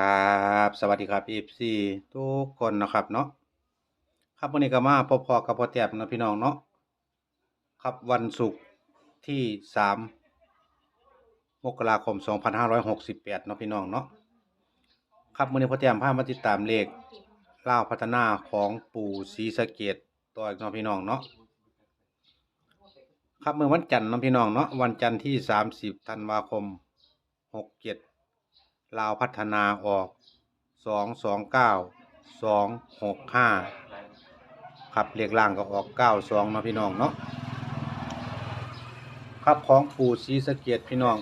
ครับ สวัสดีครับ FC ทุกคนนะครับเนาะครับวันนี้ก็มาพบพอกับพอแต้มเนะพี่น้องเนาะครับวันศุกร์ที่3มมกราคม 2568เนาะพี่น้องเนาะครับวันนี้พอแต้มพามาติดตามเลขเล่าพัฒนาของปู่ศรีสะเกดตัวอีกเนาะพี่น้องเนาะครับเมื่อวันจันทร์เนาะพี่น้องเนาะวันจันทร์ที่ 30ธันวาคม 67 ลาวพัฒนาออกสองสองเก้าสองหกห้าครับเรียกล่างก็ออกเก้าสองเนาะพี่น้องเนาะครับของปู่ศรีสะเกดพี่น้อง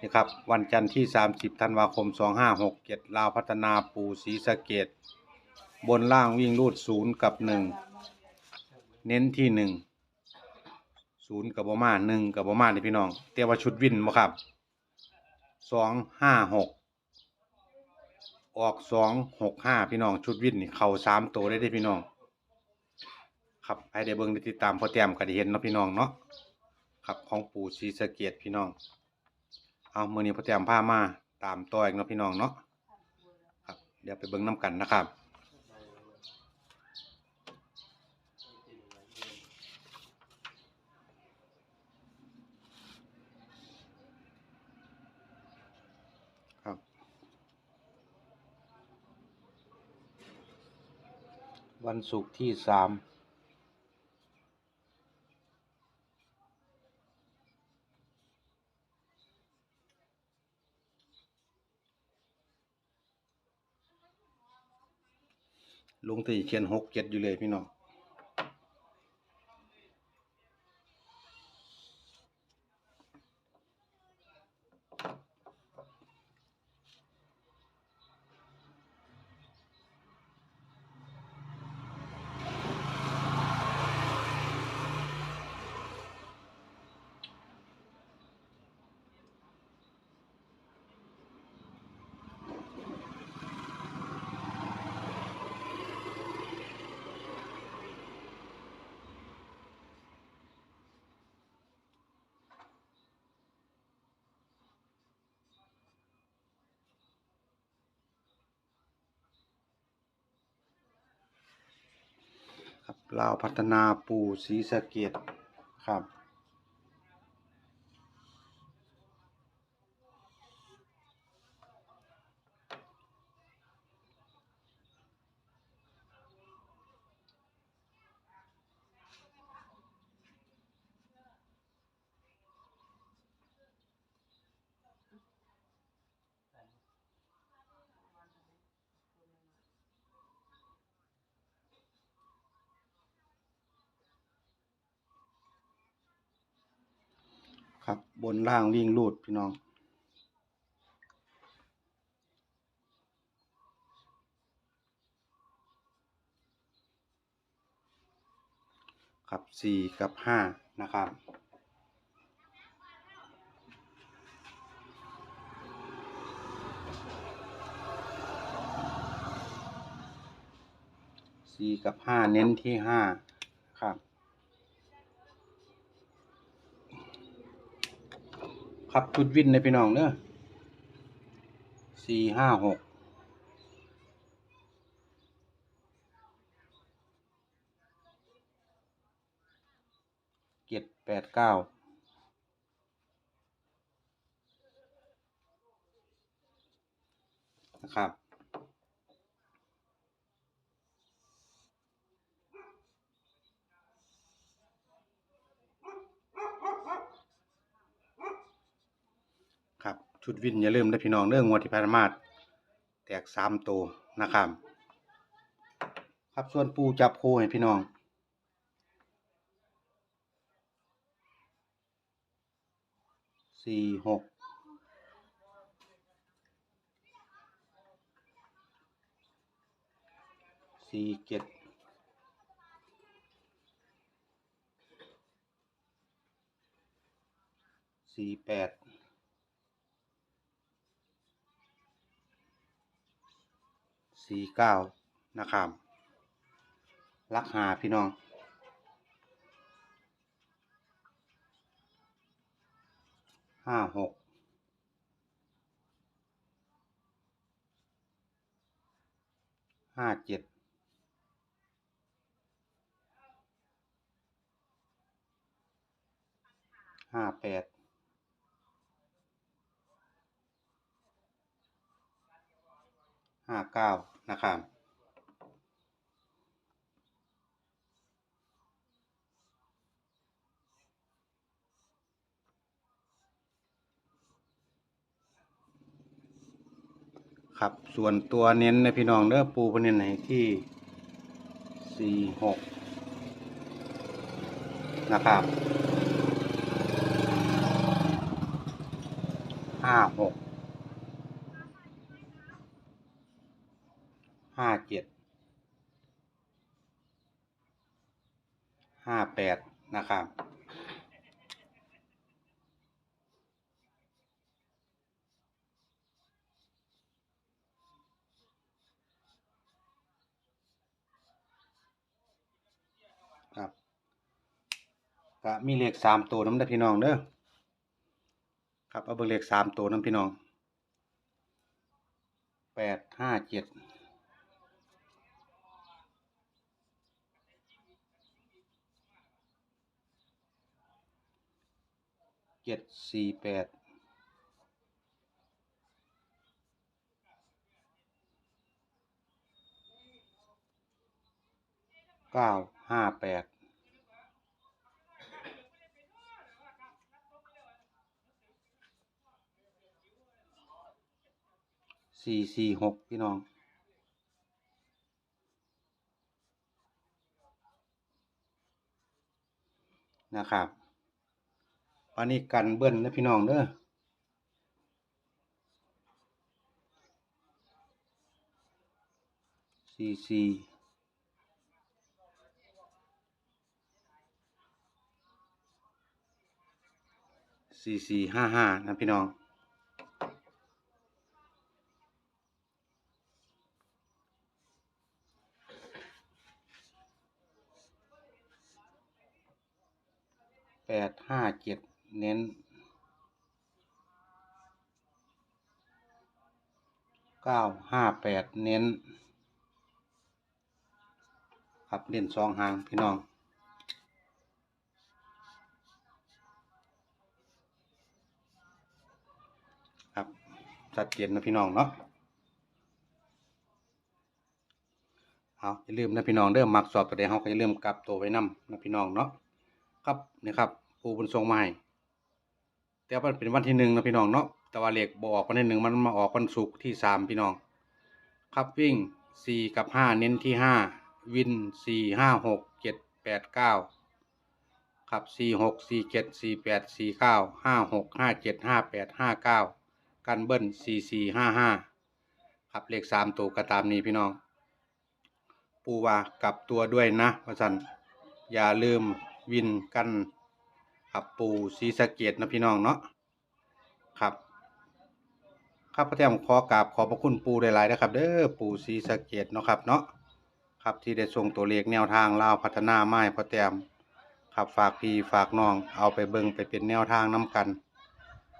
นี่ครับวันจันทร์ที่ 30 ธันวาคม 2567ลาวพัฒนาปู่ศรีสะเกดบนล่างวิ่งรูดศูนย์กับหนึ่งเน้นที่หนึ่ง ศูนย์กับประมาณหนึ่งกับประมาณนี่พี่น้องเตียว่าชุดวินบ่ครับสองห้าหกออกสองหกห้าพี่น้องชุดวินนี่เข่าสามตัวได้เด้พี่น้อง ครับให้ได้เบิ่งได้ติดตามพอแต้มก็ได้เห็นเนาะพี่น้องเนาะครับของปู่ศรีสะเกียดพี่น้อง เอาเมื้อนี้พอแต้มพามาตามต่ออีกเนาะพี่น้องเนาะครับเดี๋ยวไปเบิ่งน้กันนะครับ วันศุกร์ที่สามลุงตีเขียนหกเจ็ดอยู่เลยพี่น้อง ลาวพัฒนาปู่ศรีสะเกดครับ ครับ บนล่างวิ่งรูดพี่น้องครับสี่กับห้านะครับสี่กับห้าเน้นที่ห้าครับ ขับชุดวินในพี่น้องเนอะสี่ห้าหกเจ็ดแปดเก้านะครับ ครับ ชุดวินอย่าลืมนะพี่น้องเรื่องงวดที่ผ่านมาแตกสามตัวนะครับ ครับส่วนปูจับโคให้พี่น้องสี่หกสี่เจ็ดสี่แปด สี่เก้านะครับลักหาพี่น้องห้าหกห้าเจ็ดห้าแปดห้าเก้า นะครับครับส่วนตัวเน้นนะพี่น้องเด้อปูเพิ่นเน้นให้ที่สี่หกนะครับห้าหก ห้าเจ็ดห้าแปดนะครับ ครับก็มีเลขสามตัวน้ำเด้พี่น้องเด้อครับเอาเบอร์เลขสามตัวน้ำพี่น้องแปดห้าเจ็ด เจ็ดสี่แปดเก้าห้าแปดสี่สี่หกพี่น้องนะครับ อันนี้กันเบิ้ลนะพี่น้องเด้อสี่สี่สี่สี่ห้าห้านะพี่น้องแปดห้าเจ็ด เน้นเก้าห้าแปดเน้น ครับเล่นสองหางพี่น้องครับชัดเจนนะพี่น้องเนาะเอาอย่าลืมนะพี่น้องเริ่มมักสอบตัวใดเฮาก็อย่าลืมกลับตัวไว้นํนะพี่น้องเนาะครับนี่ครับปูบนทรงมาให้ แต่ว่าเป็นวันที่หนึ่งนะพี่น้องเนาะแต่ว่าเลขบออกวันที่หนึ่งมันมาออกวันศุกร์ที่สามพี่น้อง ครับวิ่งสี่กับห้าเน้นที่ห้าวินสี่ห้าหกเจ็ดแปดเก้าครับสี่หกสี่เจ็ดสี่แปดสี่เก้าห้าหกห้าเจ็ดห้าแปดห้าเก้ากันเบิ้ลสี่สี่ห้าห้าครับเลขสามตัวก็ตามนี้พี่น้อง ปูว่ากลับตัวด้วยนะว่าสันอย่าลืมวินกัน ครับปูสีสะเกตนะพี่น้องเนาะครับครับพระเจ้าขอกราบขอบพระคุณปูหลายๆนะครับ เด้อปูสีสะเกตเนาะครับเนาะครับที่ได้ส่งตัวเลขแนวทางลาวพัฒนาไม้พระแต้มครับฝากพี่ฝากน้องเอาไปเบิ่งไปเป็นแนวทางน้กัน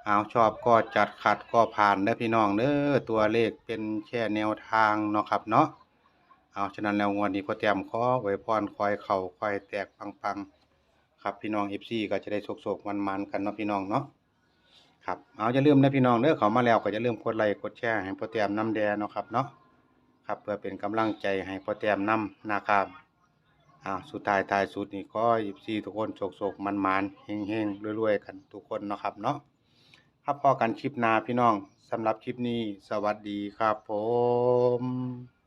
เอาชอบก็จัดขัดก็ผ่านเด้อพี่น้องเด้อตัวเลขเป็นแค่แนวทางเนาะครับเนาะเอาฉะนั้นแล้วงวดนี้พ่อแต้มขอไว้พรคอยเข่าคอยแตกปังๆ ครับพี่น้องเอฟซีก็จะได้โศกๆมันๆกันเนาะพี่น้องเนาะครับเอาอย่าลืมนะพี่น้องเด้อเขามาแล้วก็อย่าลืมกดไลค์กดแชร์ให้พ่อแต้มน้ำแดงเนาะครับเนาะครับเพื่อเป็นกำลังใจให้พ่อแต้มน้ำนะครับอ่าสุดท้ายท้ายสุดนี่ก็เอฟซีทุกคนโศกๆมันๆเฮงๆรวยๆกันทุกคนเนาะครับเนาะครับพอกันคลิปหน้าพี่น้องสำหรับคลิปนี้สวัสดีครับผม